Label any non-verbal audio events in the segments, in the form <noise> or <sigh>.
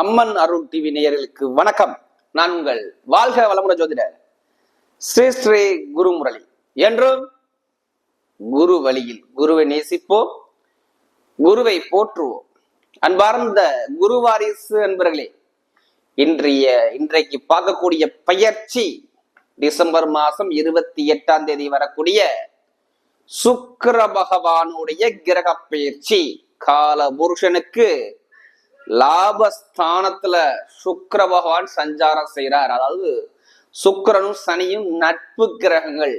அம்மன் அருள் TV நேயர்களுக்கு வணக்கம். நான் உங்கள் வாழ்க வளமுடன் ஜோதிடர் ஸ்ரீ ஸ்ரீ குரு முரளி என்றும் குரு வழியில் குருவை நேசிப்போம் குருவை போற்றுவோம். அன்பார்ந்த குரு வாரிசு அன்பர்களே இன்றைய இன்றைக்கு பார்க்கக்கூடிய பயிற்சி டிசம்பர் மாசம் இருபத்தி எட்டாம் தேதி வரக்கூடிய சுக்கர பகவானுடைய கிரக பயிற்சி. கால புருஷனுக்கு லாபஸ்தானத்துல சுக்கர பகவான் சஞ்சாரம் செய்கிறார் அதாவது சுக்கிரனும் சனியும் நட்பு கிரகங்கள்.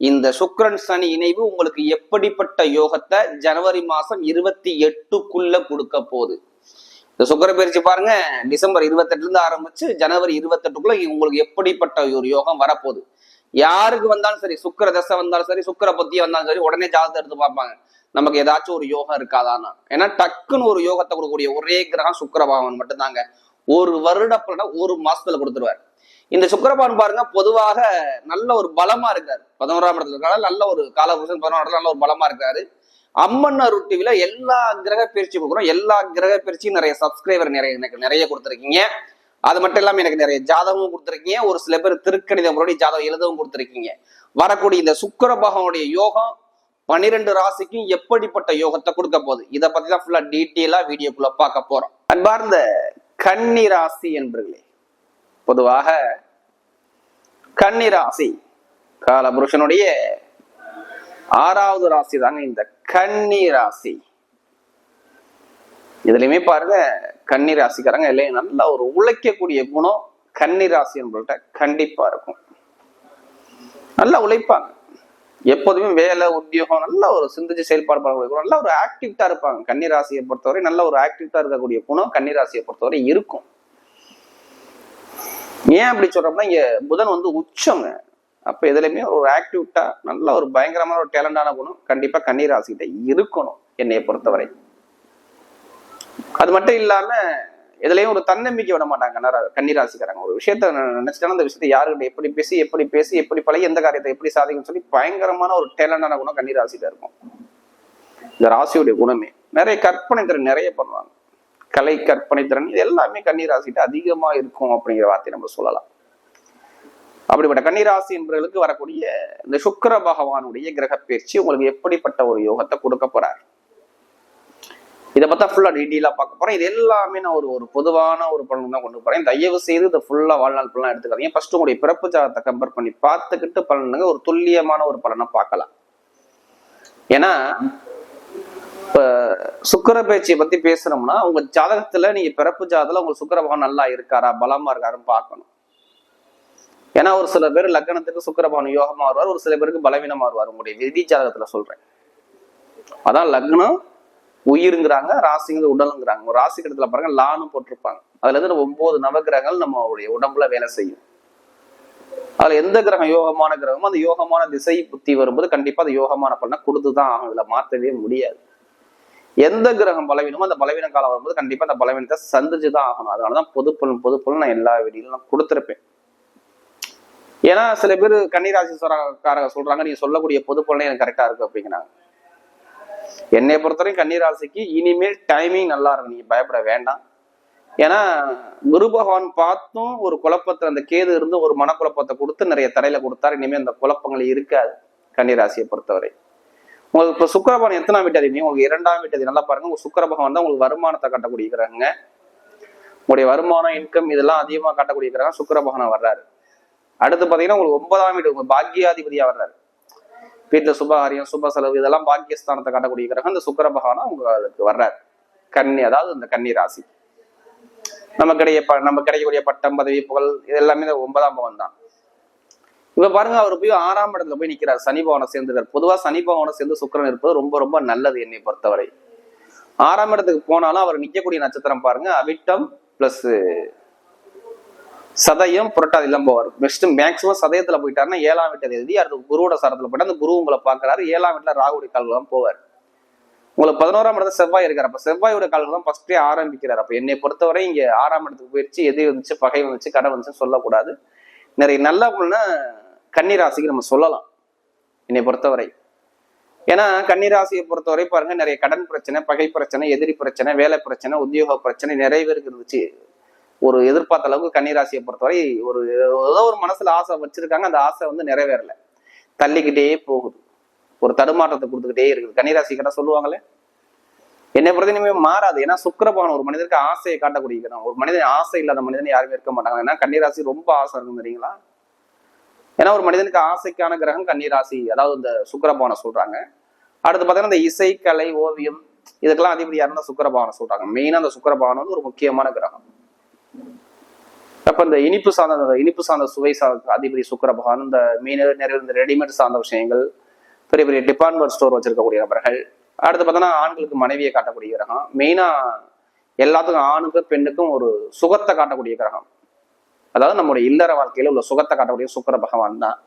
இந்த சுக்கரன் சனி இணைவு உங்களுக்கு எப்படிப்பட்ட யோகத்தை ஜனவரி மாசம் இருபத்தி எட்டுக்குள்ள கொடுக்க போகுது. இந்த சுக்கர பயிற்சி பாருங்க டிசம்பர் இருபத்தெட்டுல இருந்து ஆரம்பிச்சு ஜனவரி இருபத்தெட்டுக்குள்ள உங்களுக்கு எப்படிப்பட்ட ஒரு யோகம் வரப்போகுது. யாருக்கு வந்தாலும் சரி சுக்கர தசை வந்தாலும் சரி சுக்கர புத்திய வந்தாலும் சரி உடனே ஜாதகத்தை எடுத்து பார்ப்பாங்க. நமக்கு ஏதாச்சும் ஒரு யோகம் இருக்காதான்னா. ஏன்னா டக்குன்னு ஒரு யோகத்தை கொடுக்கக்கூடிய ஒரே கிரகம் சுக்கரபாவன் மட்டும்தாங்க. ஒரு வருட பலனை ஒரு மாசத்துல கொடுத்துருவார். இந்த சுக்கரபான் பாருங்க பொதுவாக நல்ல ஒரு பலமா இருக்காரு. பதினோராம் இடத்துல இருக்காரு? நல்ல ஒரு காலபுருஷன் பதினோரா இடத்துல நல்ல ஒரு பலமா இருக்காரு. அம்மன் அருள் டிவில எல்லா கிரக பயிற்சி கொடுக்குறோம். எல்லா கிரக பயிற்சியும் நிறைய சப்ஸ்கிரைபர் நிறைய எனக்கு நிறைய கொடுத்துருக்கீங்க. அது மட்டும் இல்லாமல் எனக்கு நிறைய ஜாதகமும் கொடுத்துருக்கீங்க. ஒரு சில பேர் திருக்கணித முறையை ஜாதகம் எழுதவும் கொடுத்துருக்கீங்க. வரக்கூடிய இந்த சுக்கர பகவானுடைய யோகம் பன்னிரெண்டு ராசிக்கும் எப்படிப்பட்ட யோகத்தை கொடுக்க போகுது? இதை பத்தி தான் ஃபுல்லா டீட்டெயிலா வீடியோக்குள்ள பார்க்க போறோம். அன்பார்ந்த கன்னி ராசி என்பர்களே பொதுவாக கன்னி ராசி காலபுருஷனுடைய ஆறாவது ராசி தாங்க இந்த கன்னி ராசி. இதுலயுமே பாருங்க கன்னி ராசிக்காரங்க இல்லையா நல்லா ஒரு உழைக்கக்கூடிய குணம் கன்னி ராசி என்பவர்கிட்ட கண்டிப்பா இருக்கும். நல்லா உழைப்பாங்க. எப்போதுமே வேலை உத்தியோகம் நல்ல ஒரு சிந்திச்சு செயல்பாடு பண்ணக்கூடிய நல்ல ஒரு ஆக்டிவிட்டா இருப்பாங்க. கன்னிராசியை பொறுத்தவரை நல்ல ஒரு ஆக்டிவிட்டா இருக்கக்கூடிய குணம் கன்னிராசியை பொறுத்தவரை இருக்கும். ஏன் அப்படி சொல்றோம்னா இங்க புதன் வந்து உச்சங்க. அப்ப எதுலையுமே ஒரு ஆக்டிவிட்டா நல்ல ஒரு பயங்கரமான ஒரு டேலண்டான குணம் கண்டிப்பா கன்னிராசிகிட்ட இருக்கணும் என்னைய பொறுத்தவரை. அது மட்டும் இல்லாம எதுலயும் ஒரு தன்னம்பிக்கை விட மாட்டாங்க கன்னிராசிக்காரங்க. ராசிக்காரங்க ஒரு விஷயத்த நினைச்சிட்டாலும் அந்த விஷயத்தை யாருக்கிட்ட எப்படி பேசி எப்படி பேசி எப்படி பழகி எந்த காரியத்தை எப்படி சாதிக்கும் சொல்லி பயங்கரமான ஒரு டேலண்டான குணம் கன்னிராசியில இருக்கும். இந்த ராசியுடைய குணமே. நிறைய கற்பனை திறன் நிறைய பண்ணுவாங்க. கலை கற்பனை திறன் இது எல்லாமே கன்னிராசிட்டு ராசிகிட்ட அதிகமா இருக்கும் அப்படிங்கிற வார்த்தையை நம்ம சொல்லலாம். அப்படிப்பட்ட கன்னிராசி என்பவர்களுக்கு வரக்கூடிய இந்த சுக்கிர பகவானுடைய கிரக பயிற்சி உங்களுக்கு எப்படிப்பட்ட ஒரு யோகத்தை கொடுக்க போறாரு? இதை பார்த்தா ஃபுல்லா டீட்டெயிலாக பார்க்க போறேன். இது எல்லாமே நான் ஒரு ஒரு பொதுவான ஒரு பலன் தான் கொண்டு போகிறேன் தயவு செய்து இதை ஃபுல்லாக வாழ்நாள் பலனா எடுத்துக்காதீங்க. ஃபர்ஸ்ட் உங்களுடைய பிறப்பு ஜாதகத்தை கம்பேர் பண்ணி பார்த்துக்கிட்டு பலனுங்க. ஒரு துல்லியமான ஒரு பலனை பார்க்கலாம். ஏன்னா இப்போ சுக்கர பயிற்சியை பத்தி பேசுகிறோம்னா உங்க ஜாதகத்துல நீங்க பிறப்பு ஜாதகத்தில் உங்க சுக்கர பகவான் நல்லா இருக்காரா? பலமா இருக்காருன்னு பார்க்கணும். ஏன்னா ஒரு சில பேர் லக்னத்துக்கு சுக்கிர பகவான் யோகமா வருவார். ஒரு சில பேருக்கு பலவீனமா வருவார். உங்களுடைய விதி ஜாதகத்துல சொல்றேன். அதான் லக்னம் உயிருங்கிறாங்க ராசிங்கிறது உடலுங்கிறாங்க. ஒரு ராசி இடத்துல பாருங்க லான்னு போட்டிருப்பாங்க. அதுல இருந்து ஒன்பது நவகிரகங்கள் நம்மளுடைய உடம்புல வேலை செய்யும். அதுல எந்த கிரகம் யோகமான கிரகமோ அந்த யோகமான திசை புத்தி வரும்போது கண்டிப்பா அந்த யோகமான பலனை கொடுத்துதான் ஆகும் இதுல மாற்றவே முடியாது. எந்த கிரகம் பலவீனமோ அந்த பலவீன காலம் வரும்போது கண்டிப்பா அந்த பலவீனத்தை சந்திச்சு தான் ஆகணும். அதனாலதான் பொது பலன் பொது நான் எல்லா வீடியிலும் நான் கொடுத்துருப்பேன். ஏன்னா சில பேர் கன்னிராசி காரங்க சொல்றாங்க நீங்க சொல்லக்கூடிய பொது எனக்கு கரெக்டா இருக்கு அப்படிங்கிறாங்க. என்னை பொறுத்தவரைக்கும் கன்னிராசிக்கு இனிமேல் டைமிங் நல்லா இருக்கும் நீங்க பயப்பட வேண்டாம். ஏன்னா குரு பகவான் பார்த்தும் ஒரு குழப்பத்துல அந்த கேது இருந்து ஒரு மனக்குழப்பத்தை கொடுத்து நிறைய தடையில கொடுத்தாரு. இனிமேல் அந்த குழப்பங்கள் இருக்காது கன்னிராசியை பொறுத்தவரை. உங்களுக்கு இப்போ சுக்கரபகவான் எத்தனாம் வீட்டு அதிபதி? உங்களுக்கு இரண்டாம் வீட்டு நல்லா பாருங்க. உங்க சுக்கர பகவான் தான் உங்களுக்கு வருமானத்தை கட்டக்கூடியிருக்கிறாங்க உங்களுடைய வருமானம் இன்கம் இதெல்லாம் அதிகமா கட்டக்கூடியிருக்கிறாங்க சுக்கர பகவான் வர்றாரு. அடுத்து பாத்தீங்கன்னா உங்களுக்கு ஒன்பதாம் வீடு உங்க பாக்கியாதிபதியா வர்றாரு. வீட்டில் சுபகாரியம் சுப செலவு இதெல்லாம் பாக்கியஸ்தானத்தை காட்டக்கூடிய கிரகம். இந்த சுக்கர பகவானா உங்களுக்கு வர்றாரு. கன்னி அதாவது இந்த கன்னி ராசி. நம்ம கிடைக்க ப- நம்ம கிடைக்கக்கூடிய பட்டம் பதவி புகழ் இது எல்லாமே இந்த ஒன்பதாம் பவன் தான். இப்ப பாருங்க அவர் போய் ஆறாம் இடத்துல போய் நிக்கிறார். சனி பவனை சேர்ந்துருக்கார். பொதுவா சனி பவனை சேர்ந்து சுக்கிரன் இருப்பது ரொம்ப ரொம்ப நல்லது என்னை பொறுத்தவரை. ஆறாம் இடத்துக்கு போனாலும் அவர் நிக்கக்கூடிய நட்சத்திரம் பாருங்க அவிட்டம் பிளஸ் சதயம் புரட்டாதி எல்லாம் போவார். பெஸ்ட் மேக்ஸிமம் சதயத்துல போயிட்டாருன்னா ஏழாம் வீட்டை எழுதி அடுத்து குருவோட சரத்துல போயிட்டு அந்த குரு உங்களை பாக்குறாரு ஏழாம் வீட்டுல ராகுடைய கால்கள் போவார். உங்களுக்கு பதினோராம் இடத்துல செவ்வாய் இருக்காரு. அப்ப செவ்வாயோட கால்கள் தான் ஃபர்ஸ்டே ஆரம்பிக்கிறார். அப்ப என்னை பொறுத்தவரை இங்க ஆறாம் இடத்துக்கு போயிடுச்சு எது வந்துச்சு பகை வந்துச்சு கடை வந்துச்சுன்னு சொல்லக்கூடாது. நிறைய நல்ல பொண்ணு கன்னிராசிக்கு நம்ம சொல்லலாம். என்னை பொறுத்தவரை. ஏன்னா கன்னிராசியை பொறுத்தவரை பாருங்க நிறைய கடன் பிரச்சனை பகை பிரச்சனை எதிரி பிரச்சனை வேலை பிரச்சனை உத்தியோக பிரச்சனை நிறைய பேருக்கு இருந்துச்சு. ஒரு எதிர்பார்த்த அளவுக்கு கன்னிராசியை பொறுத்தவரை ஒரு ஏதோ ஒரு மனசுல ஆசை வச்சிருக்காங்க. அந்த ஆசை வந்து நிறைவேறல. தள்ளிக்கிட்டே போகுது. ஒரு தடுமாற்றத்தை கொடுத்துக்கிட்டே இருக்குது. கன்னிராசி கிட்ட சொல்லுவாங்களே என்னை பொறுத்த இனிமே மாறாது. ஏன்னா சுக்கிரபவன் ஒரு மனிதருக்கு ஆசையை காட்டக்கூடிய கிரகம். ஒரு மனிதன் ஆசை இல்லாத மனிதன் யாருமே இருக்க மாட்டாங்க. ஏன்னா கன்னிராசி ரொம்ப ஆசை இருக்கும் தெரியுங்களா? ஏன்னா ஒரு மனிதனுக்கு ஆசைக்கான கிரகம் கன்னிராசி. அதாவது இந்த சுக்கரபானை சொல்றாங்க. அடுத்து பார்த்தீங்கன்னா இந்த இசை கலை ஓவியம் இதுக்கெல்லாம் அதிபதி யாருன்னா சுக்கிரபவனை சொல்றாங்க. மெயினா அந்த சுக்கிரபவன் வந்து ஒரு முக்கியமான கிரகம். அப்ப இந்த இனிப்பு சார்ந்த இனிப்பு சார்ந்த சுவை சார்ந்த அதிபதி சுக்கர பகவான் இந்த மீன் நிறைய இந்த ரெடிமேட் சார்ந்த விஷயங்கள் பெரிய பெரிய டிபார்ட்மெண்ட் ஸ்டோர் வச்சிருக்கக்கூடிய நபர்கள் அடுத்து பார்த்தோன்னா ஆண்களுக்கு மனைவியை காட்டக்கூடிய கிரகம் மெயினா எல்லாத்துக்கும் ஆணுக்கும் பெண்ணுக்கும் ஒரு சுகத்தை காட்டக்கூடிய கிரகம். அதாவது நம்முடைய இல்லற வாழ்க்கையில உள்ள சுகத்தை காட்டக்கூடிய சுக்கிர பகவான் தான்.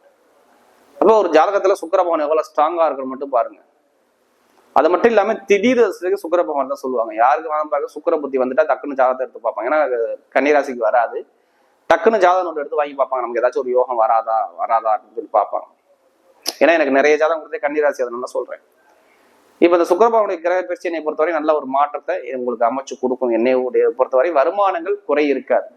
அப்போ ஒரு ஜாதகத்துல சுக்கர பகவான் எவ்வளவு ஸ்ட்ராங்கா இருக்குன்னு மட்டும் பாருங்க. அது மட்டும் இல்லாம திடீர் சுக்கர சுக்கிர பகவான் தான் சொல்லுவாங்க. யாருக்கு வேணாலும் பார்க்க சுக்கர புத்தி வந்துட்டா டக்குன்னு ஜாதகத்தை எடுத்து பார்ப்பாங்க. ஏன்னா கன்னிராசிக்கு வராது. டக்குன்னு ஜாதகம் நோட்டு எடுத்து வாங்கி பார்ப்பாங்க. நமக்கு ஏதாச்சும் ஒரு யோகம் வராதா வராதா அப்படின்னு சொல்லி பார்ப்பாங்க. ஏன்னா எனக்கு நிறைய ஜாதகம் கொடுத்தே கன்னிராசி அதை நான் சொல்றேன். இப்போ இந்த சுக்கரபாவனுடைய கிரக பிரச்சனையை பொறுத்தவரை நல்ல ஒரு மாற்றத்தை உங்களுக்கு அமைச்சு கொடுக்கும் என்னை பொறுத்தவரை வருமானங்கள் குறை இருக்காது.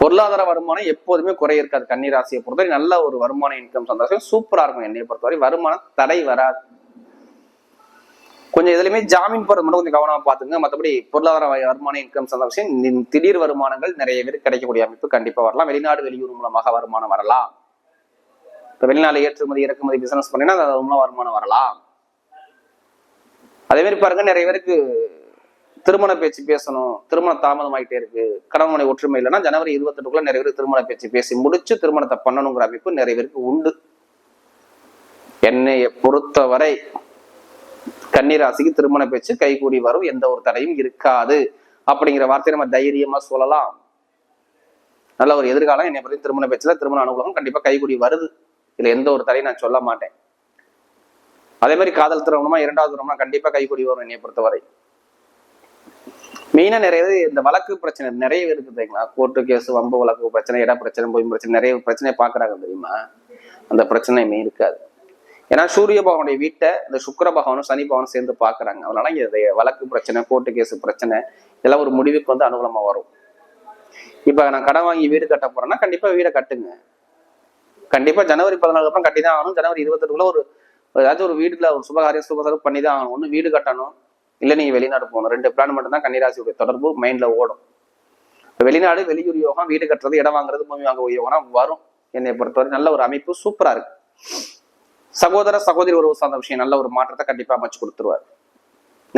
பொருளாதார வருமானம் எப்போதுமே குறை இருக்காது கன்னிராசியை பொறுத்தவரை. நல்ல ஒரு வருமான இன்கம் சந்தோஷம் சூப்பரா இருக்கும் என்னை பொறுத்தவரை. வருமானம் தடை வராது. கொஞ்சம் இதுலயுமே ஜாமீன் போறது மட்டும் கொஞ்சம் கவனமா பாத்துங்க மத்தபடி பொருளாதார வருமான இன்கம் சந்தோஷம் திடீர் வருமானங்கள் நிறைய பேர் கிடைக்கக்கூடிய அமைப்பு கண்டிப்பா வரலாம். வெளிநாடு வெளியூர் மூலமாக வருமானம் வரலாம். இப்ப வெளிநாடு ஏற்றுமதி இறக்குமதி பிசினஸ் பண்ணீங்கன்னா அது மூலம் வருமானம் வரலாம். அதே மாதிரி பாருங்க நிறைய பேருக்கு திருமண பேச்சு பேசணும். திருமண தாமதமாயிட்டே இருக்கு. கணவன் மனை ஒற்றுமை இல்லைன்னா ஜனவரி இருபத்தெட்டுக்குள்ள நிறைய பேர் திருமண பேச்சு பேசி முடிச்சு திருமணத்தை பண்ணணுங்கிற அமைப்பு நிறைய பேருக்கு உண்டு. என்னைய பொறுத்தவரை கன்னிராசிக்கு திருமண பேச்சு கைகூடி வரும். எந்த ஒரு தடையும் இருக்காது. அப்படிங்கிற வார்த்தையை நம்ம தைரியமா சொல்லலாம். நல்ல ஒரு எதிர்காலம். என்னை பற்றி திருமண பேச்சுல திருமண அனுகூலம் கண்டிப்பா கைகூடி வருது. இதுல எந்த ஒரு தடையும் நான் சொல்ல மாட்டேன். அதே மாதிரி காதல் திருமணமா இரண்டாவது திருமணம் கண்டிப்பா கைகூடி வரும் என்னை பொறுத்தவரை. மெயினா நிறைய இந்த வழக்கு பிரச்சனை நிறைய இருக்குது தெரியுங்களா? கோர்ட்டு கேஸ் வம்பு வழக்கு பிரச்சனை இட பிரச்சனை பொய் பிரச்சனை நிறைய பிரச்சனை பாக்குறாங்க தெரியுமா? அந்த பிரச்சனை மெயின் இருக்காது. ஏன்னா சூரிய பகவானுடைய வீட்டை இந்த சுக்கர பகவானும் சனி பகவானும் சேர்ந்து பாக்குறாங்க அதனால இதை இது வழக்கு பிரச்சனை கோர்ட்டு கேஸு பிரச்சனை இதெல்லாம் ஒரு முடிவுக்கு வந்து அனுகூலமா வரும். இப்போ நான் கடன் வாங்கி வீடு கட்ட போறேன்னா கண்டிப்பாக வீடை கட்டுங்க. கண்டிப்பாக ஜனவரி பதினாலு அப்புறம் கட்டி தான் ஆகணும். ஜனவரி இருபத்தெட்டுக்குள்ள ஒரு ஏதாச்சும் ஒரு வீட்டில் ஒரு சுபகாரியம் சுபசரம் பண்ணி தான் ஆகணும். ஒன்று வீடு கட்டணும். இல்லை நீங்க வெளிநாடு போகணும். ரெண்டு பிளான் மட்டும் தான் கன்னிராசியுடைய தொடர்பு மைண்ட்ல ஓடும். வெளிநாடு வெளியூர் யோகம் வீடு கட்டுறது இடம் வாங்குறது பூமி வாங்க யோகம் வரும். என்னை பொறுத்தவரை நல்ல ஒரு அமைப்பு சூப்பரா இருக்கு. சகோதர சகோதரி உறவு சார்ந்த விஷயம் நல்ல ஒரு மாற்றத்தை கண்டிப்பா அமைச்சு கொடுத்துருவார்.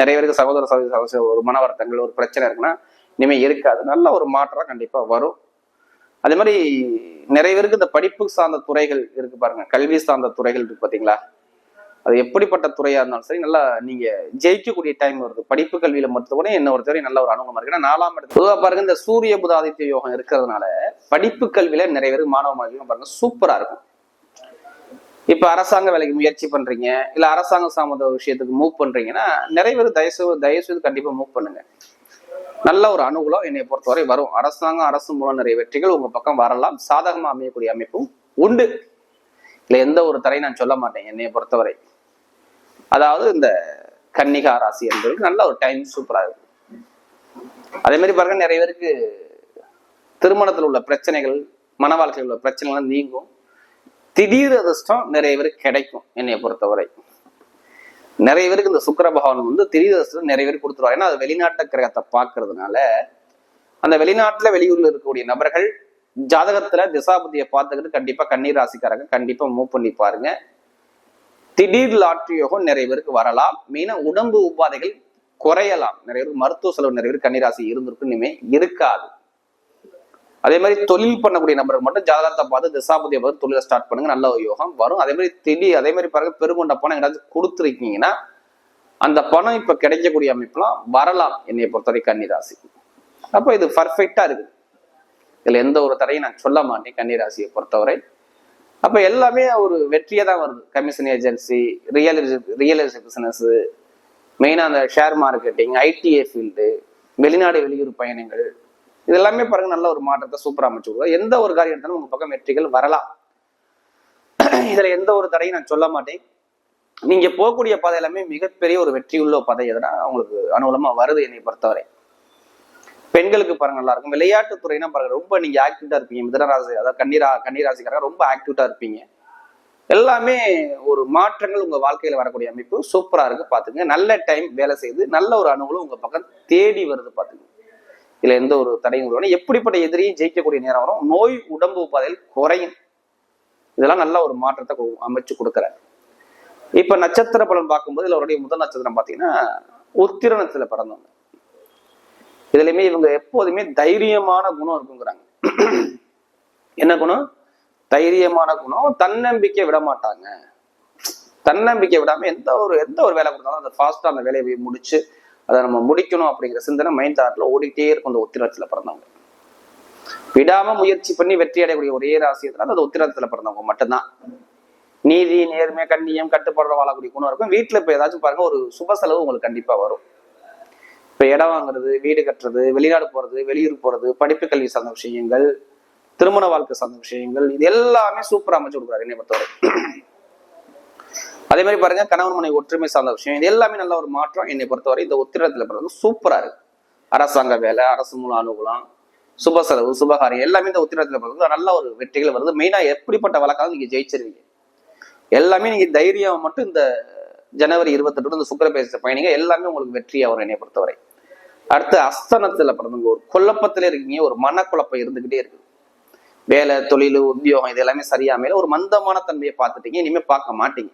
நிறைய பேருக்கு சகோதர சகோதரி ஒரு மன வருத்தங்கள் ஒரு பிரச்சனை இருக்குன்னா இனிமே இருக்காது. நல்ல ஒரு மாற்றம் கண்டிப்பா வரும். அதே மாதிரி நிறைய பேருக்கு இந்த படிப்பு சார்ந்த துறைகள் இருக்கு பாருங்க. கல்வி சார்ந்த துறைகள் இருக்கு பாத்தீங்களா? அது எப்படிப்பட்ட துறையா இருந்தாலும் சரி நல்லா நீங்க ஜெயிக்கக்கூடிய டைம் வருது. படிப்பு கல்வியில மட்டும் என்ன ஒரு துறை நல்ல ஒரு அனுபவம் இருக்கு. ஏன்னா நாலாம் இடத்துல பொதுவாக பாருங்க இந்த சூரிய புதாதித்ய யோகம் இருக்கிறதுனால படிப்பு கல்வியில நிறைய பேருக்கு மாணவ மாணவிகள் பாருங்க சூப்பரா இருக்கும். இப்போ அரசாங்க வேலைக்கு முயற்சி பண்றீங்க இல்லை அரசாங்க சார்ந்த விஷயத்துக்கு மூவ் பண்றீங்கன்னா நிறைய பேர் தயவு தயவு செய்து மூவ் பண்ணுங்க. நல்ல ஒரு அனுகூலம் என்னை பொறுத்தவரை வரும். அரசாங்கம் அரசு மூலம் நிறைய வெற்றிகள் உங்க பக்கம் வரலாம். சாதகமாக அமையக்கூடிய அமைப்பும் உண்டு. இல்லை எந்த ஒரு தடையும் நான் சொல்ல மாட்டேன் என்னை பொறுத்தவரை. அதாவது இந்த கன்னிகா ராசி என்பது நல்ல ஒரு டைம் சூப்பராக இருக்கும். அதே மாதிரி பாருங்க நிறைய பேருக்கு திருமணத்தில் உள்ள பிரச்சனைகள் மன வாழ்க்கையில் உள்ள பிரச்சனைகள்லாம் நீங்கும். திடீர் அதிர்ஷ்டம் நிறைய பேருக்கு கிடைக்கும் என்னைய பொறுத்தவரை. நிறைய பேருக்கு இந்த சுக்கர பகவான் வந்து திடீர் அதிர்ஷ்டம் நிறைய பேர் கொடுத்துருவாரு. ஏன்னா அது வெளிநாட்டு கிரகத்தை பார்க்கறதுனால அந்த வெளிநாட்டுல வெளியூர்ல இருக்கக்கூடிய நபர்கள் ஜாதகத்துல திசாபதியை பார்த்துக்கிட்டு கண்டிப்பா கண்ணீர் ராசிக்காரங்க கண்டிப்பா மூவ் பண்ணி பாருங்க. திடீர் லாட்ரி யோகம் நிறைய பேருக்கு வரலாம். மெயினா உடம்பு உபாதைகள் குறையலாம். நிறைய பேருக்கு மருத்துவ செலவு நிறைய பேர் கன்னிராசி இருந்திருக்கு இனிமே இருக்காது. அதே மாதிரி தொழில் பண்ணக்கூடிய நபர்கள் மட்டும் ஜாதகத்தை பார்த்து திசாபதியை பார்த்து தொழிலை ஸ்டார்ட் பண்ணுங்க. நல்ல யோகம் வரும். அதே மாதிரி தெளி அதே மாதிரி பாருங்க பெருங்கொண்ட பணம் எங்கேயாச்சும் கொடுத்துருக்கீங்கன்னா அந்த பணம் இப்ப கிடைக்கக்கூடிய அமைப்புலாம் வரலாம். என்னைய பொறுத்தவரை கன்னிராசி அப்போ இது பர்ஃபெக்டா இருக்குது இதுல எந்த ஒரு தடையும் நான் சொல்ல மாட்டேன் கன்னிராசியை பொறுத்தவரை. அப்ப எல்லாமே ஒரு வெற்றியா தான் வருது. Commission agency real real estate business மெயினா அந்த ஷேர் மார்க்கெட்டிங் ஐடிஏ ஃபீல்டு வெளிநாடு வெளியூர் பயணங்கள் இது எல்லாமே பாருங்க நல்ல ஒரு மாற்றத்தை சூப்பராக அமைச்சு கொடுக்கும் எந்த ஒரு காரியம் எடுத்தாலும் உங்க பக்கம் வெற்றிகள் வரலாம். <clears throat> இதுல எந்த ஒரு தடையும் நான் சொல்ல மாட்டேன். நீங்க போகக்கூடிய பாதை எல்லாமே மிகப்பெரிய ஒரு வெற்றியுள்ள பாதை. எதுனா உங்களுக்கு அனுகூலமா வருது என்னை பொறுத்தவரை. பெண்களுக்கு பாருங்க நல்லா இருக்கும். விளையாட்டு துறைனா பாருங்க ரொம்ப நீங்க ஆக்டிவிட்டா இருப்பீங்க. மிதனராசி அதாவது கண்ணீரா கண்ணீராசிக்காரங்க ரொம்ப ஆக்டிவிட்டா இருப்பீங்க. எல்லாமே ஒரு மாற்றங்கள் உங்க வாழ்க்கையில வரக்கூடிய அமைப்பு. சூப்பரா இருக்கு பாத்துங்க நல்ல டைம் வேலை செய்து நல்ல ஒரு அனுகூலம் உங்க பக்கம் தேடி வருது பாத்துங்க இதுல எந்த ஒரு தடையும் இல்லை. எப்படிப்பட்ட எதிரியும் ஜெயிக்கக்கூடிய நேரம் வரும். நோய் உடம்பு உபாதையில் குறையும். இதெல்லாம் நல்ல ஒரு மாற்றத்தை கு- அமைச்சு கொடுக்குறாரு இப்ப நட்சத்திர பலன் பார்க்கும்போது இதுல அவருடைய முதல் நட்சத்திரம் பாத்தீங்கன்னா உத்திரணத்துல பிறந்தவங்க. இதுலயுமே இவங்க எப்போதுமே தைரியமான குணம் இருக்குங்கிறாங்க. என்ன குணம்? தைரியமான குணம். தன்னம்பிக்கை விட மாட்டாங்க. தன்னம்பிக்கை விடாம எந்த ஒரு எந்த ஒரு வேலை கொடுத்தாலும் அதை ஃபாஸ்டா அந்த வேலையை போய் முடிச்சு அதை நம்ம முடிக்கணும் அப்படிங்கிற சிந்தனை மைண்ட் தாட்ல ஓடிட்டே இருக்கும் அந்த உத்திரத்துல பிறந்தவங்க. விடாம முயற்சி பண்ணி வெற்றி அடையக்கூடிய ஒரே ராசி எதுனா அது உத்திரத்துல பிறந்தவங்க மட்டும்தான். நீதி நேர்மை கண்ணியம் கட்டுப்பாடு வாழக்கூடிய குணம் இருக்கும். வீட்டுல இப்ப ஏதாச்சும் பாருங்க ஒரு சுப செலவு உங்களுக்கு கண்டிப்பா வரும். இப்ப இடம் வாங்குறது வீடு கட்டுறது வெளிநாடு போறது வெளியூர் போறது படிப்பு கல்வி சார்ந்த விஷயங்கள் திருமண வாழ்க்கை சார்ந்த விஷயங்கள் இது எல்லாமே சூப்பராக அமைச்சு கொடுக்குறாரு என்னை பொறுத்தவரை. அதே மாதிரி பாருங்க கணவன் மனை ஒற்றுமை சார்ந்த விஷயம். இது எல்லாமே நல்ல ஒரு மாற்றம் என்னை பொறுத்தவரை இந்த உத்திரத்துல பிறகு சூப்பரா இருக்கு. அரசாங்க வேலை அரசு மூல அனுகூலம் சுப செலவு சுபகாரியம் எல்லாமே இந்த உத்திரத்துல பிறகு நல்ல ஒரு வெற்றிகள் வருது. மெயினா எப்படிப்பட்ட வழக்காக நீங்க ஜெயிச்சிருவீங்க. எல்லாமே நீங்க தைரியம் மட்டும் இந்த ஜனவரி இருபத்தெட்டு இந்த சுக்கர பேச பயணிங்க எல்லாமே உங்களுக்கு வெற்றியா வரும் என்னை பொறுத்தவரை. அடுத்து அஸ்தனத்துல பிறந்தவங்க ஒரு குழப்பத்துல இருக்கீங்க ஒரு மனக்குழப்பம் இருந்துகிட்டே இருக்கு. வேலை தொழில் உத்தியோகம் இது எல்லாமே சரியாமையில ஒரு மந்தமான தன்மையை பார்த்துட்டீங்க இனிமே பார்க்க மாட்டீங்க.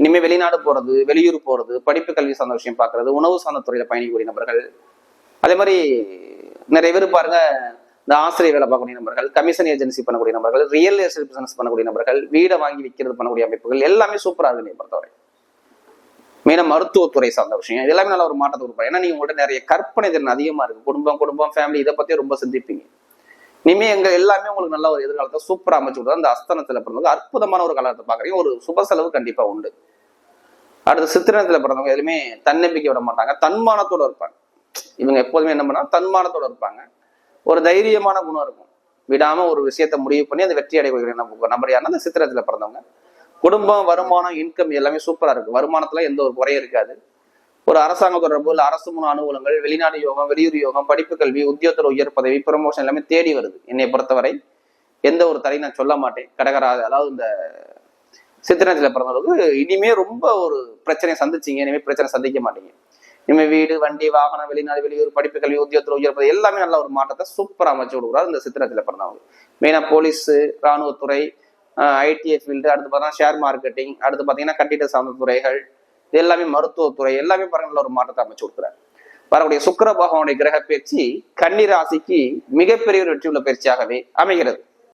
இனிமே வெளிநாடு போறது வெளியூர் போறது படிப்பு கல்வி சார்ந்த விஷயம் பார்க்கறது உணவு சார்ந்த துறையில பயணிக்கக்கூடிய நபர்கள். அதே மாதிரி நிறைய பேர் பாருங்க இந்த ஆசிரியர் வேலை பார்க்கக்கூடிய நபர்கள் கமிஷன் ஏஜென்சி பண்ணக்கூடிய நபர்கள் ரியல் எஸ்டேட் பிசினஸ் பண்ணக்கூடிய நபர்கள் வீடை வாங்கி விற்கிறது பண்ணக்கூடிய அமைப்புகள் எல்லாமே சூப்பராக இருக்கு நீங்கள் பொறுத்தவரை. மெயினாக மருத்துவத்துறை சார்ந்த விஷயம். இது எல்லாமே நல்ல ஒரு மாற்றத்தை கொடுப்பாரு ஏன்னா நீங்கள் உங்கள்கிட்ட நிறைய கற்பனை திறன் அதிகமாக இருக்கு. குடும்பம் குடும்பம் ஃபேமிலி இதை பற்றி ரொம்ப சிந்திப்பீங்க. இனிமே எங்க எல்லாமே உங்களுக்கு நல்ல ஒரு எதிர்காலத்தை சூப்பரா அமைச்சு கொடுத்தா அந்த அஸ்தனத்துல பிறந்தவங்க அற்புதமான ஒரு காலத்தை பாக்குறீங்க ஒரு சுப செலவு கண்டிப்பா உண்டு. அடுத்து சித்திரத்துல பிறந்தவங்க எதுவுமே தன்னம்பிக்கை விட மாட்டாங்க. தன்மானத்தோட இருப்பாங்க. இவங்க எப்போதுமே என்ன பண்ணா தன்மானத்தோட இருப்பாங்க. ஒரு தைரியமான குணம் இருக்கும். விடாம ஒரு விஷயத்த முடிவு பண்ணி அந்த வெற்றி அடைய நப- நபர் யாருன்னா அந்த சித்திரத்துல பிறந்தவங்க. குடும்பம் வருமானம் இன்கம் எல்லாமே சூப்பரா இருக்கு. வருமானத்துல எந்த ஒரு குறையும் இருக்காது. ஒரு அரசாங்க தொடர்பு இல்லை அரசு முன் அனுகூலங்கள் வெளிநாடு யோகம் வெளியூர் யோகம் படிப்பு கல்வி உத்தியோகத்தில் உயர் பதவி ப்ரமோஷன் எல்லாமே தேடி வருது. என்னை பொறுத்தவரை எந்த ஒரு தடையும் நான் சொல்ல மாட்டேன். கடகரா அதாவது இந்த சித்திரத்தில் பிறந்தவங்களுக்கு இனிமே ரொம்ப ஒரு பிரச்சனையை சந்திச்சீங்க. இனிமேல் பிரச்சனை சந்திக்க மாட்டீங்க. இனிமேல் வீடு வண்டி வாகனம் வெளிநாடு வெளியூர் படிப்பு கல்வி உத்தியோகத்தில் உயர் பதவி எல்லாமே நல்ல ஒரு மாற்றத்தை சூப்பராக அமைச்சு கொடுக்குறாரு இந்த சித்திரத்தில் பிறந்தவங்க. மெயினாக போலீஸு ராணுவத்துறை ஐடிஐ ஃபீல்டு அடுத்து பார்த்தீங்கன்னா ஷேர் மார்க்கெட்டிங் அடுத்து பார்த்தீங்கன்னா கட்டிட சார்ந்த துறைகள் இது எல்லாமே மருத்துவத்துறை எல்லாமே பாருங்க ஒரு மாற்றத்தை அமைச்சு கொடுக்குறாரு. வரக்கூடிய சுக்கர பகவானுடைய கிரக பயிற்சி கன்னி ராசிக்கு மிகப்பெரிய ஒரு வெற்றி உள்ள பயிற்சியாகவே அமைகிறது.